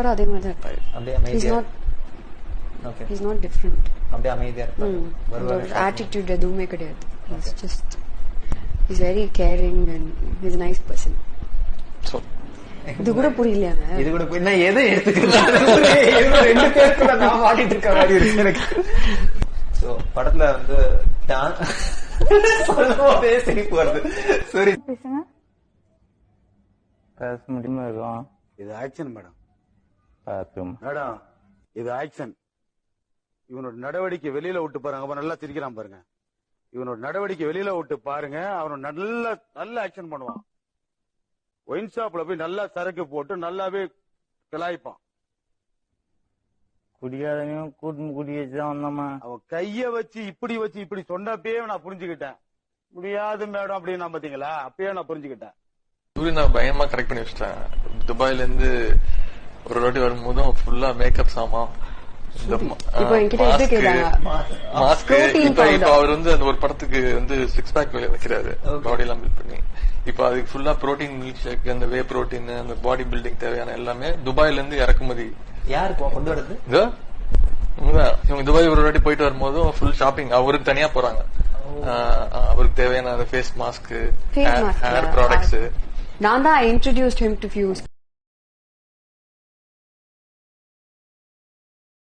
அவரும் அதே மாதிரி தான் இருப்பாரு. அப்படியே அமைதியா not okay is not different அப்படியே அமைதியா இருப்பாரு. வருவாரு ஆட்டிடியூட் எதுவுமே கிடையாது. Is just is very caring and is nice person so இது கூட புரியலையாங்க இது கூட நான் எதை எடுத்துக்கிறேன் ரெண்டு பேருக்குள்ள நான் மாட்டிட்டு இருக்க மாதிரி இருக்கு எனக்கு. சோ படத்துல வந்து டான் சொல்லும் போதே சிரிப்பு வருது. சரி பேசுங்க. பேச முடியுமா இருக்கும் இது ஆக்ஷன் மேடம் பார்த்தும். மேடம் இது ஆக்ஷன் இவனோட நடவடிக்கை வெளியில விட்டு பாருங்க. அவன் நல்லா சிரிக்கிறான் பாருங்க. இவனோட நடவடிக்கை வெளியில விட்டு பாருங்க. அவன் நல்ல நல்ல ஆக்ஷன் பண்ணுவான். ஒயின் ஷாப்ல போய் நல்லா சரக்கு போட்டு நல்லாவே கிளாய்ப்பான். குடியாதனையும் கூட்டம் குடி வச்சுதான் வந்தோமா? அவன் கைய வச்சு இப்படி வச்சு இப்படி சொன்னப்பயே நான் புரிஞ்சுக்கிட்டேன். முடியாது மேடம் அப்படின்னு நான் பாத்தீங்களா அப்பயே நான் புரிஞ்சுக்கிட்டேன். நான் பயமா கரெக்ட் பண்ணி வச்சிட்டேன். துபாயில இருந்து ஒரு வாட்டி வரும்போதும் ஃபுல்லா மேக்கப் சாமான். அவர் வந்து அந்த ஒரு படத்துக்கு வந்து சிக்ஸ் பேக் வைக்கிறாரு. பாடி எல்லாம் பில்ட் பண்ணி. இப்ப அதுக்கு ஃபுல்லா புரோட்டீன் மில்க் ஷேக் அந்த வே புரோட்டீன் அந்த பாடி பில்டிங் தேவையான எல்லாமே துபாயில இருந்து இறக்குமதி. யாரு கொண்டு வரது? இவங்க- துபாய் ஒரு வாட்டி போயிட்டு வரும்போதும் ஃபுல் ஷாப்பிங் அவருக்கு தனியா போறாங்க. அவருக்கு தேவையான ஃபேஸ் மாஸ்க் ஹேர். ப்ராடக்ட்ஸ் நான் தான் இன்ட்ரடியூஸ்ட் ஹிம் டு ஃபியூஸ்